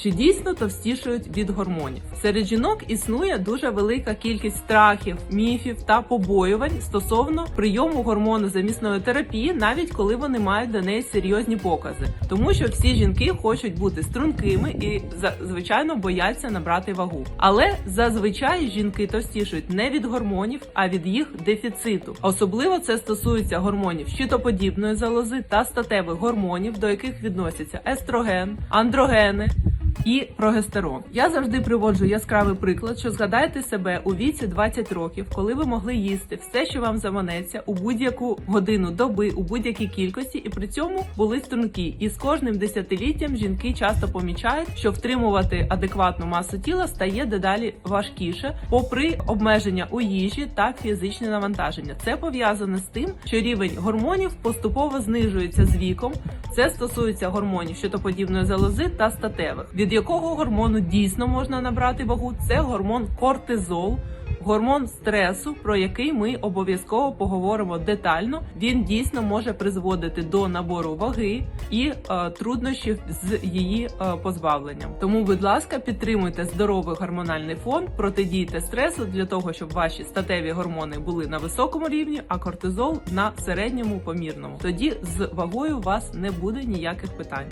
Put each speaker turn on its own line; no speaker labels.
Чи дійсно товстішують від гормонів? Серед жінок існує дуже велика кількість страхів, міфів та побоювань стосовно прийому гормону замісної терапії, навіть коли вони мають до неї серйозні покази, тому що всі жінки хочуть бути стрункими і звичайно бояться набрати вагу. Але зазвичай жінки товстішують не від гормонів, а від їх дефіциту. Особливо це стосується гормонів щитоподібної залози та статевих гормонів, до яких відносяться естроген, андрогени. І прогестерон. Я завжди приводжу яскравий приклад, що згадайте себе у віці 20 років, коли ви могли їсти все, що вам заманеться, у будь-яку годину доби, у будь-якій кількості, і при цьому були струнки. І з кожним десятиліттям жінки часто помічають, що втримувати адекватну масу тіла стає дедалі важкіше, попри обмеження у їжі та фізичне навантаження. Це пов'язане з тим, що рівень гормонів поступово знижується з віком. Це стосується гормонів щитоподібної залози та статевих. Від якого гормону дійсно можна набрати вагу? Це гормон кортизол. Гормон стресу, про який ми обов'язково поговоримо детально, він дійсно може призводити до набору ваги і е, труднощів з її е, позбавленням. Тому, будь ласка, підтримуйте здоровий гормональний фон, протидійте стресу для того, щоб ваші статеві гормони були на високому рівні, а кортизол на середньому помірному. Тоді з вагою у вас не буде ніяких питань.